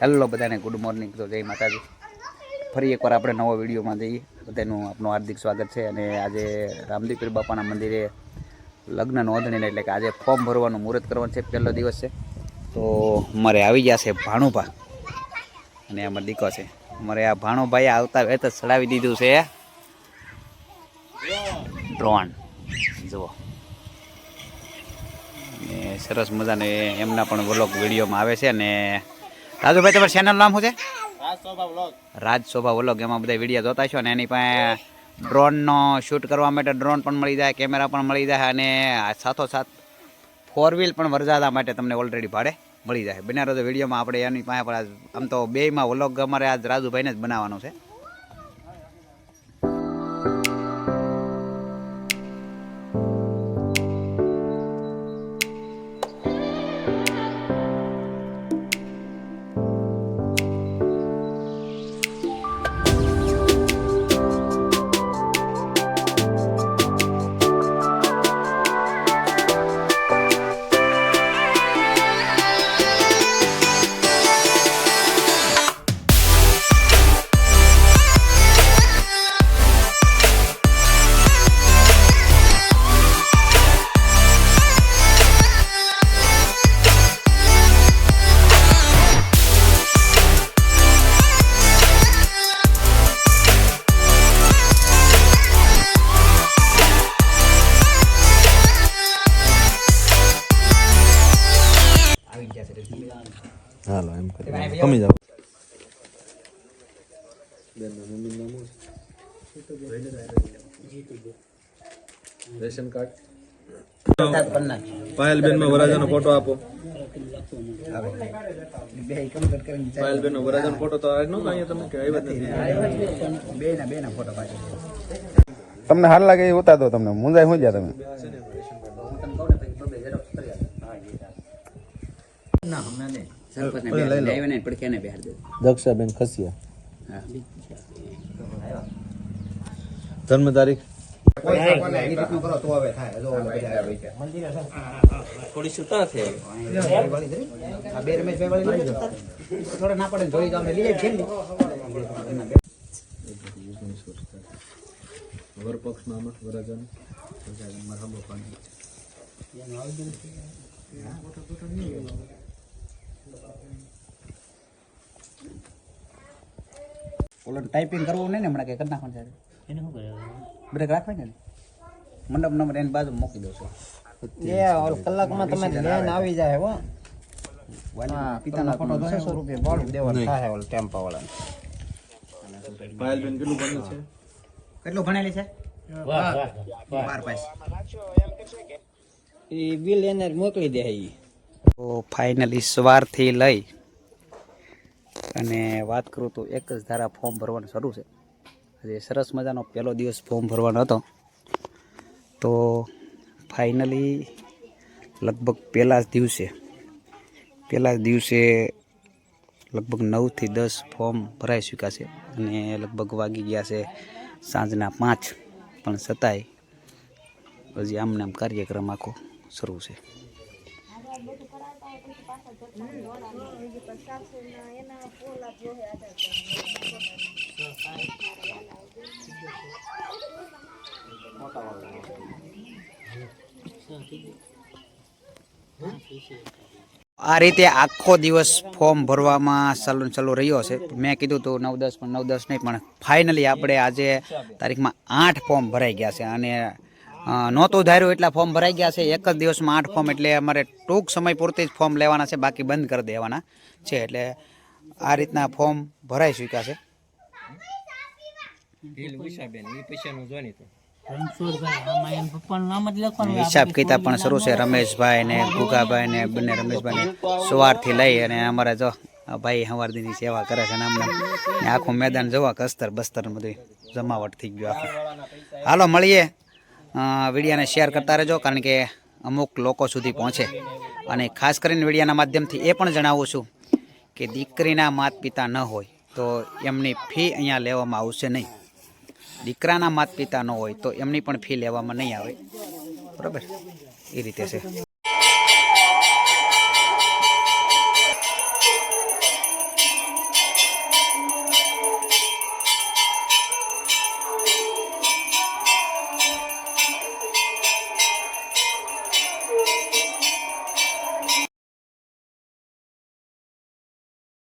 Hello બધાને, good morning. તો જય માતાજી. ફરી એકવાર આપણે નવો વિડીયોમાં જઈએ. બધાનું આપનું હાર્દિક સ્વાગત છે અને આજે રામદીપીર બાપાના મંદિરે લગ્ન નોંધણીને એટલે કે આજે ફોર્મ ભરવાનું મુહૂર્ત કરવાનું છે. પહેલો દિવસ છે. તો મારે આવી ગયા છે ભાણુભા. અને અમારો દીકો છે. મારે આ ભાણુભાઈ આવતા વેત ચડાવી દીધું છે. ડ્રોન. જુઓ. સરસ મજાને એમના પણ વ્લોગ વિડીયોમાં આવે છે અને રાજુભાઈ તમારું ચેનલ નામ શું છે? રાજ શોભા વ્લોગ. એમાં બધા વીડિયો જોતા છો અને એની પાસે ડ્રોનનો શૂટ કરવા માટે ડ્રોન પણ મળી જાય કેમેરા પણ મળી જાય અને સાથોસાથ ફોર વ્હીલ પણ વરજાદા માટે તમને ઓલરેડી ભાડે મળી જાય. બના વિડીયોમાં. આપણે એની પાસે આમ તો બેમાં વ્લોગ અમારે આજ રાજુભાઈને જ બનાવવાનો છે. હાલો એમ કરી કમી જાવ રેશન કાર્ડ પાયલબેનમાં વરાજાનો ફોટો આપો પાયલબેન નો વરાજાનો ફોટો તો અહીંયા તમે કે આવ્યા નથી બે ના બે ના ફોટો પાછી તમને હાલ લાગે એ ઉતાર દો તમને. મુંજાય હું જ્યાં તમે. ના હમણાં નહીં. દક્ષાબેન ખસિયા. જન્મ તારીખ? એ રીતનું કરો તો હવે થાય. જો ઓલો બધા આવે છે. આ બે રમેશભાઈ લઈ. થોડા ના પડે જોઈ તો અમે લઈએ જ છીએ ને. વરપક્ષમાં આમાં વરાજાનો ઓલો ટાઈપિંગ કરવું નહીં ને હમણાં કે કરી નાખવાનું સાહેબ એને શું કરે? બ્રેક રાખવાની ને? મંડપ નંબર એની બાજુ મૂકી દો છો. કલાકમાં તમે લેન આવી. જાય હો. વાલી ફોટો તો રૂપિયા ભાડું દેવાનું થાય ઓલા ટેમ્પા વાળા પાયલબેન કેટલું બને છે? કેટલું ભણેલી છે? બાર પાસ. એ બિલ એને મોકલી દે તો ફાઇનલી સવારથી લઈ અને વાત કરું તો એક જ ધારા ફોર્મ ભરવાનું શરૂ છે. આજે સરસ મજાનો પહેલો દિવસ ફોર્મ ભરવાનો હતો. તો ફાઇનલી લગભગ પહેલા જ દિવસે, પહેલા જ દિવસે લગભગ નવથી દસ ફોર્મ ભરાઈ ચૂક્યા છે અને લગભગ વાગી ગયા છે સાંજના પાંચ, પણ છતાંય હજી આમને આમ કાર્યક્રમ આખો શરૂ છે. આ રીતે આખો દિવસ ફોર્મ ભરવામાં ચાલુ ચાલુ રહ્યો છે. મેં કીધું તો નવ દસ પણ નવ દસ નહીં, પણ ફાઇનલી આપણે આજે તારીખમાં આઠ ફોર્મ ભરાઈ ગયા છે અને નહોતું ધાર્યું એટલા ફોર્મ ભરાઈ ગયા છે. એક જ દિવસમાં આઠ ફોર્મ એટલે અમારે ટૂંક સમય પૂરતી જ ફોર્મ લેવાના છે. બાકી બંધ કરી દેવાના છે એટલે આ રીતના ફોર્મ ભરાઈ ચૂક્યા છે. હિસાબ કિતાબ પણ શરૂ છે. રમેશભાઈ ને ગુગાભાઈ ને બંને રમેશભાઈ ને સવારથી લઈ અને અમારે જો ભાઈ હવારદીની સેવા કરે છે ને નામ આખું મેદાન જોવા કસ્તર બસ્તર બધું જમાવટ થઈ ગયું આખું. હાલો મળીએ. વિડીયાને શેર કરતા રહેજો, કારણ કે અમુક લોકો સુધી પહોંચે. અને ખાસ કરીને વિડીયાના માધ્યમથી એ પણ જણાવું છું કે દીકરીના માત પિતા ન હોય તો એમની ફી અહીંયા લેવામાં આવશે નહીં. દીકરાના માત પિતા ન હોય તો એમની પણ ફી લેવામાં નહીં આવે. બરાબર? એ રીતે છે.